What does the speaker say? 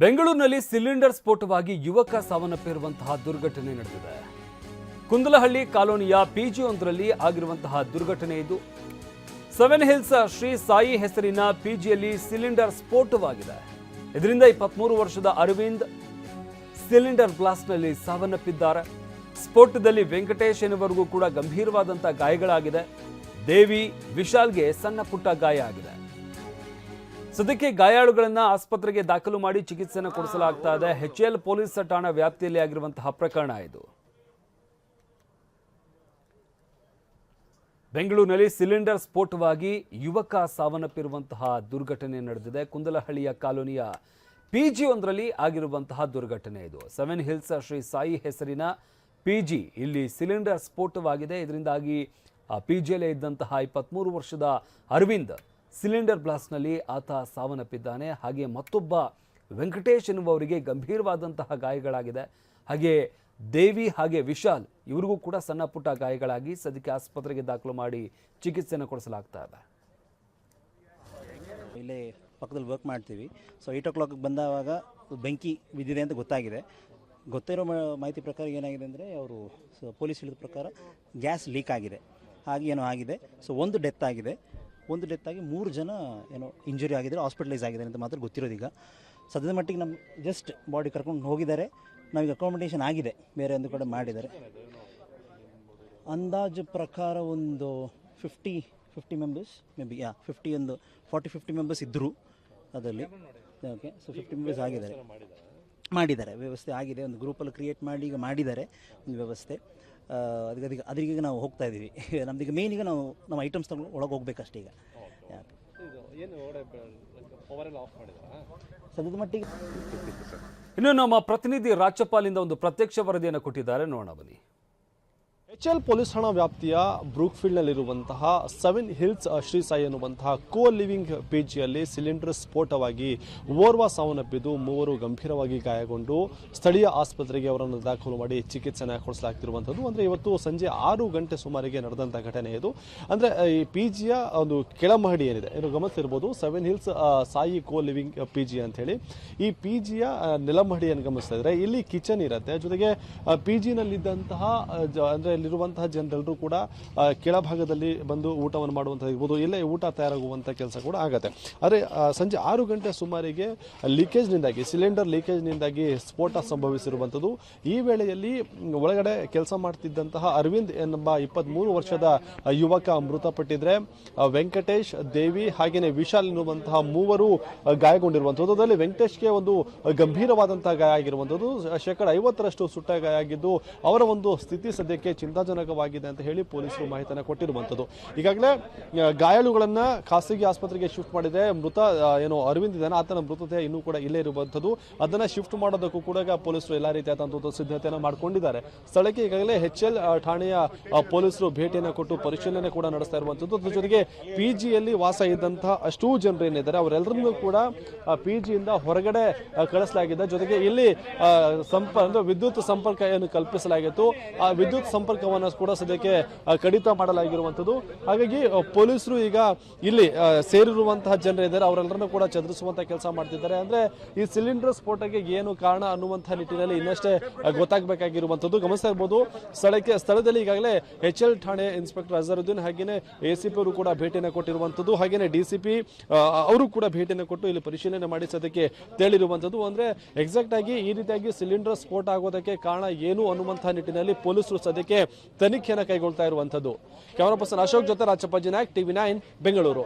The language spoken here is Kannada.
ಬೆಂಗಳೂರಿನಲ್ಲಿ ಸಿಲಿಂಡರ್ ಸ್ಫೋಟವಾಗಿ ಯುವಕ ಸಾವನ್ನಪ್ಪಿರುವಂತಹ ದುರ್ಘಟನೆ ನಡೆದಿದೆ. ಕುಂದಲಹಳ್ಳಿ ಕಾಲೋನಿಯ ಪಿಜಿಯೊಂದರಲ್ಲಿ ಆಗಿರುವಂತಹ ದುರ್ಘಟನೆ ಇದು. ಸೆವೆನ್ ಹಿಲ್ಸ್ ಶ್ರೀ ಸಾಯಿ ಹೆಸರಿನ ಪಿಜಿಯಲ್ಲಿ ಸಿಲಿಂಡರ್ ಸ್ಫೋಟವಾಗಿದೆ. ಇದರಿಂದ ಇಪ್ಪತ್ಮೂರು ವರ್ಷದ ಅರವಿಂದ್ ಸಿಲಿಂಡರ್ ಬ್ಲಾಸ್ಟ್ನಲ್ಲಿ ಸಾವನ್ನಪ್ಪಿದ್ದಾರೆ. ಸ್ಫೋಟದಲ್ಲಿ ವೆಂಕಟೇಶ್ ಎನ್ನುವರೆಗೂ ಕೂಡ ಗಂಭೀರವಾದಂತಹ ಗಾಯಗಳಾಗಿದೆ. ದೇವಿ, ವಿಶಾಲ್ಗೆ ಸಣ್ಣ ಪುಟ್ಟ ಗಾಯ ಆಗಿದೆ. ಸದ್ಯಕ್ಕೆ ಗಾಯಾಳುಗಳನ್ನ ಆಸ್ಪತ್ರೆಗೆ ದಾಖಲು ಮಾಡಿ ಚಿಕಿತ್ಸೆಯನ್ನು ಕೊಡಿಸಲಾಗ್ತಾ ಇದೆ. ಎಚ್ ಎಲ್ ಪೊಲೀಸ್ ಠಾಣಾ ವ್ಯಾಪ್ತಿಯಲ್ಲಿ ಆಗಿರುವಂತಹ ಪ್ರಕರಣ ಇದು. ಬೆಂಗಳೂರಿನಲ್ಲಿ ಸಿಲಿಂಡರ್ ಸ್ಫೋಟವಾಗಿ ಯುವಕ ಸಾವನ್ನಪ್ಪಿರುವಂತಹ ದುರ್ಘಟನೆ ನಡೆದಿದೆ. ಕುಂದಲಹಳ್ಳಿಯ ಕಾಲೋನಿಯ ಪಿಜಿ ಒಂದರಲ್ಲಿ ಆಗಿರುವಂತಹ ದುರ್ಘಟನೆ ಇದು. ಸೆವೆನ್ ಹಿಲ್ಸ್ ಶ್ರೀ ಸಾಯಿ ಹೆಸರಿನ ಪಿಜಿ ಇಲ್ಲಿ ಸಿಲಿಂಡರ್ ಸ್ಫೋಟವಾಗಿದೆ. ಇದರಿಂದಾಗಿ ಆ ಪಿಜಿಯಲ್ಲೇ ಇದ್ದಂತಹ ಇಪ್ಪತ್ತ್ಮೂರು ವರ್ಷದ ಅರವಿಂದ್ ಸಿಲಿಂಡರ್ ಬ್ಲಾಸ್ಟ್ನಲ್ಲಿ ಆತ ಸಾವನ್ನಪ್ಪಿದ್ದಾನೆ. ಹಾಗೆ ಮತ್ತೊಬ್ಬ ವೆಂಕಟೇಶ್ ಎನ್ನುವವರಿಗೆ ಗಂಭೀರವಾದಂತಹ ಗಾಯಗಳಾಗಿದೆ. ಹಾಗೆ ದೇವಿ ಹಾಗೆ ವಿಶಾಲ್ ಇವರಿಗೂ ಕೂಡ ಸಣ್ಣ ಪುಟ್ಟ ಗಾಯಗಳಾಗಿ ಸದ್ಯಕ್ಕೆ ಆಸ್ಪತ್ರೆಗೆ ದಾಖಲು ಮಾಡಿ ಚಿಕಿತ್ಸೆಯನ್ನು ಕೊಡಿಸಲಾಗ್ತಾ ಇದೆ. ಇಲ್ಲೇ ಪಕ್ಕದಲ್ಲಿ ವರ್ಕ್ ಮಾಡ್ತೀವಿ. ಸೊ ಏಯ್ಟ್ ಓ ಕ್ಲಾಕ್ಗೆ ಬಂದಾಗ ಬೆಂಕಿ ಬಿದ್ದಿದೆ ಅಂತ ಗೊತ್ತಾಗಿದೆ. ಗೊತ್ತಿರೋ ಮಾಹಿತಿ ಪ್ರಕಾರ ಏನಾಗಿದೆ ಅಂದರೆ ಅವರು ಪೊಲೀಸ್ ಹೇಳಿದ ಪ್ರಕಾರ ಗ್ಯಾಸ್ ಲೀಕ್ ಆಗಿದೆ. ಹಾಗೆ ಏನೋ ಆಗಿದೆ. ಸೊ ಒಂದು ಡೆತ್ ಆಗಿದೆ. ಒಂದು ಡೆತ್ ಆಗಿ ಮೂರು ಜನ ಏನೋ ಇಂಜುರಿ ಆಗಿದ್ದಾರೆ ಹಾಸ್ಪಿಟಲೈಸ್ ಆಗಿದ್ದಾರೆ ಅಂತ ಮಾತ್ರ ಗೊತ್ತಿರೋದೀಗ ಸದ್ಯದ ಮಟ್ಟಿಗೆ ನಮ್ಮ ಜಸ್ಟ್ ಬಾಡಿ ಕರ್ಕೊಂಡು ಹೋಗಿದ್ದಾರೆ. ನಮಗೆ ಅಕಾಮಿಡೇಷನ್ ಆಗಿದೆ. ಬೇರೆ ಒಂದು ಕಡೆ ಮಾಡಿದ್ದಾರೆ. ಅಂದಾಜು ಪ್ರಕಾರ ಒಂದು fifty fifty members maybe yeah fifty ಒಂದು ಫಾರ್ಟಿ ಫಿಫ್ಟಿ ಮೆಂಬರ್ಸ್ ಇದ್ದರು ಅದರಲ್ಲಿ. ಓಕೆ ಸೊ ಫಿಫ್ಟಿ ಮೆಂಬರ್ಸ್ ಆಗಿದ್ದಾರೆ. ಮಾಡಿದ್ದಾರೆ. ವ್ಯವಸ್ಥೆ ಆಗಿದೆ. ಒಂದು ಗ್ರೂಪಲ್ಲಿ ಕ್ರಿಯೇಟ್ ಮಾಡಿ, ಈಗ ಮಾಡಿದ್ದಾರೆ. ಒಂದು ವ್ಯವಸ್ಥೆ. ಅದಕ್ಕೆ ಅದಕ್ಕೆ ಅದ್ರಿಗೆ ನಾವು ಹೋಗ್ತಾ ಇದ್ದೀವಿ. ನಮ್ದೀಗ ಮೇನ್ ಈಗ ನಾವು ನಮ್ಮ ಐಟಮ್ಸ್ ತಗೊಂಡು ಒಳಗೆ ಹೋಗ್ಬೇಕಷ್ಟೇ ಈಗ. ಯಾಕೆ ಸದ್ಯದ ಮಟ್ಟಿಗೆ ಇನ್ನು ನಮ್ಮ ಪ್ರತಿನಿಧಿ ರಾಜ್ಯಪಾಲಿಂದ ಒಂದು ಪ್ರತ್ಯಕ್ಷ ವರದಿಯನ್ನು ಕೊಟ್ಟಿದ್ದಾರೆ. ನೋಡೋಣ ಬನ್ನಿ. ಎಚ್ ಎಲ್ ಪೊಲೀಸ್ ಠಾಣಾ ವ್ಯಾಪ್ತಿಯ ಬ್ರೂಕ್ಫೀಲ್ಡ್ನಲ್ಲಿರುವಂತಹ ಸೆವೆನ್ ಹಿಲ್ಸ್ ಶ್ರೀ ಸಾಯಿ ಎನ್ನುವಂತಹ ಕೋ ಲಿವಿಂಗ್ ಪಿಜಿಯಲ್ಲಿ ಸಿಲಿಂಡರ್ ಸ್ಫೋಟವಾಗಿ ಓರ್ವ ಸಾವನ್ನಪ್ಪಿದ್ದು ಮೂವರು ಗಂಭೀರವಾಗಿ ಗಾಯಗೊಂಡು ಸ್ಥಳೀಯ ಆಸ್ಪತ್ರೆಗೆ ಅವರನ್ನು ದಾಖಲು ಮಾಡಿ ಚಿಕಿತ್ಸೆನ ಕೊಡಿಸಲಾಗ್ತಿರುವಂಥದ್ದು ಅಂದರೆ ಇವತ್ತು ಸಂಜೆ ಆರು ಗಂಟೆ ಸುಮಾರಿಗೆ ನಡೆದಂಥ ಘಟನೆ ಇದು. ಅಂದರೆ, ಈ ಪಿ ಜಿಯ ಒಂದು ಕೆಳಮಹಡಿ ಏನಿದೆ ಏನು ಗಮನಿಸಿರ್ಬೋದು seven hills Sai co living P G ಅಂತ ಹೇಳಿ ಈ ಪಿ ಜಿಯ ನೆಲಮಹಡಿಯನ್ನು ಗಮನಿಸ್ತಾ ಇದ್ರೆ ಇಲ್ಲಿ ಕಿಚನ್ ಇರುತ್ತೆ. ಜೊತೆಗೆ ಪಿ ಜಿನಲ್ಲಿದ್ದಂತಹ ಅಂದರೆ ಇಲ್ಲಿರುವಂತಹ ಜನರೆಲ್ಲರೂ ಕೂಡ ಕೆಳಭಾಗದಲ್ಲಿ ಬಂದು ಊಟವನ್ನು ಮಾಡುವಂಥದ್ದು ಇರ್ಬೋದು ಇಲ್ಲೇ ಊಟ ತಯಾರಾಗುವಂಥ ಕೆಲಸ ಕೂಡ ಆಗುತ್ತೆ. ಆದರೆ ಸಂಜೆ ಆರು ಗಂಟೆ ಸುಮಾರಿಗೆ ಲೀಕೇಜ್ನಿಂದಾಗಿ, ಸಿಲಿಂಡರ್ ಲೀಕೇಜ್ನಿಂದಾಗಿ ಸ್ಫೋಟ ಸಂಭವಿಸಿರುವಂಥದ್ದು. ಈ ವೇಳೆಯಲ್ಲಿ ಒಳಗಡೆ ಕೆಲಸ ಮಾಡ್ತಿದ್ದಂತಹ ಅರವಿಂದ್ ಎಂಬ ಇಪ್ಪತ್ತ್ಮೂರು ವರ್ಷದ ಯುವಕ ಮೃತಪಟ್ಟಿದ್ರೆ ವೆಂಕಟೇಶ್ ದೇವಿ ಹಾಗೆಯೇ ವಿಶಾಲ್ ಎನ್ನುವಂತಹ ಮೂವರು ಗಾಯಗೊಂಡಿರುವಂಥದ್ದು. ಅದರಲ್ಲಿ ವೆಂಕಟೇಶ್ಗೆ ಒಂದು ಗಂಭೀರವಾದಂತಹ ಗಾಯ ಆಗಿರುವಂಥದ್ದು. ಶೇಕಡ ಐವತ್ತರಷ್ಟು ಸುಟ್ಟ ಗಾಯ ಆಗಿದ್ದು, ಅವರ ಒಂದು ಸ್ಥಿತಿ ಸದ್ಯಕ್ಕೆ ಚಿಂತಾಜನಕವಾಗಿದೆ ಅಂತ ಹೇಳಿ ಪೊಲೀಸರು ಮಾಹಿತಿಯನ್ನು ಕೊಟ್ಟಿರುವಂಥದ್ದು ಈಗಾಗಲೇ ಗಾಯಾಳುಗಳನ್ನು ಖಾಸಗಿ ಆಸ್ಪತ್ರೆಗೆ ಶಿಫ್ಟ್ ಮಾಡಿದೆ. ಮೃತ ಏನು ಅರವಿಂದ್ ಇದ್ದಾನೆ. ಆತನ ಮೃತದೇಹ ಇನ್ನೂ ಕೂಡ ಇಲ್ಲೇ ಇರುವಂಥದ್ದು ಅದನ್ನ ಶಿಫ್ಟ್ ಮಾಡೋದಕ್ಕೂ ಕೂಡ ಪೊಲೀಸರು ಎಲ್ಲ ರೀತಿಯಾದಂಥ ಸಿದ್ಧತೆಯನ್ನು ಮಾಡಿಕೊಂಡಿದ್ದಾರೆ. ಸ್ಥಳಕ್ಕೆ ಈಗಾಗಲೇ ಎಚ್ ಎಲ್ ಠಾಣೆಯ ಪೊಲೀಸರು ಭೇಟಿಯನ್ನು ಕೊಟ್ಟು ಪರಿಶೀಲನೆ ಕೂಡ ನಡೆಸ್ತಾ ಇರುವಂಥದ್ದು ಅದ್ರ ಜೊತೆಗೆ ಪಿ ಜಿಯಲ್ಲಿ ವಾಸ ಇದ್ದಂತಹ ಅಷ್ಟೂ ಜನರು ಏನಿದ್ದಾರೆ, ಅವರೆಲ್ಲರನ್ನೂ ಕೂಡ ಪಿ ಜಿಯಿಂದ ಹೊರಗಡೆ ಕಳಿಸಲಾಗಿದೆ. ಜೊತೆಗೆ ಇಲ್ಲಿ ಸಂಪ, ಅಂದ್ರೆ ವಿದ್ಯುತ್ ಸಂಪರ್ಕ ಏನು ಕಲ್ಪಿಸಲಾಗಿತ್ತು. ಆ ವಿದ್ಯುತ್ ಸಂಪರ್ಕವನ್ನು ಕೂಡ ಸದ್ಯಕ್ಕೆ ಕಡಿತ ಮಾಡಲಾಗಿರುವಂಥದ್ದು. ಹಾಗಾಗಿ ಪೊಲೀಸರು ಈಗ ಇಲ್ಲಿ ಸೇರಿರುವಂತಹ ಜನರಿದ್ದಾರೆ ಅವರೆಲ್ಲರನ್ನೂ ಕೂಡ ಚದುರಿಸುವಂತಹ ಕೆಲಸ ಮಾಡ್ತಿದ್ದಾರೆ. ಅಂದ್ರೆ, ಈ ಸಿಲಿಂಡರ್ ಸ್ಫೋಟಕ್ಕೆ ಏನು ಕಾರಣ ಅನ್ನುವಂತಹ ನಿಟ್ಟಿನಲ್ಲಿ ಇನ್ನಷ್ಟೇ ಗೊತ್ತಾಗಬೇಕಾಗಿರುವಂಥದ್ದು. ಗಮನಿಸ್ತಾ ಇರ್ಬೋದು, ಸ್ಥಳಕ್ಕೆ, ಸ್ಥಳದಲ್ಲಿ ಈಗಾಗಲೇ ಎಚ್ ಎಲ್ ಠಾಣೆ ಇನ್ಸ್ಪೆಕ್ಟರ್ ಅಜರುದ್ದೀನ್ ಹಾಗೆಯೇ ಎ ಸಿ ಪಿ ಅವರು ಕೂಡ ಭೇಟಿಯನ್ನು ಕೊಟ್ಟಿರುವಂಥದ್ದು. ಹಾಗೆಯೇ ಡಿ ಸಿ ಪಿ ಅವರು ಕೂಡ ಭೇಟಿಯನ್ನು ಕೊಟ್ಟು ಇಲ್ಲಿ ಪರಿಶೀಲನೆ ಮಾಡಿ ಸದ್ಯಕ್ಕೆ ತೇಳಿರುವಂಥದ್ದು. ಅಂದ್ರೆ, ಎಕ್ಸಾಕ್ಟ್ ಆಗಿ ಈ ರೀತಿಯಾಗಿ ಸಿಲಿಂಡರ್ ಸ್ಫೋಟ ಆಗೋದಕ್ಕೆ ಕಾರಣ ಏನು ಅನ್ನುವಂಥ ನಿಟ್ಟಿನಲ್ಲಿ ಪೊಲೀಸರು ಸದ್ಯಕ್ಕೆ ತನಿಖೆಯನ್ನು ಕೈಗೊಳ್ತಾ ಇರುವಂಥದ್ದು. ಕ್ಯಾಮರಾ ಪರ್ಸನ್ ಅಶೋಕ್ ಜೊತೆ ರಾಜಪ್ಪಾಜಿ ನಾಯಕ್ ಟಿವಿ ನೈನ್ ಬೆಂಗಳೂರು.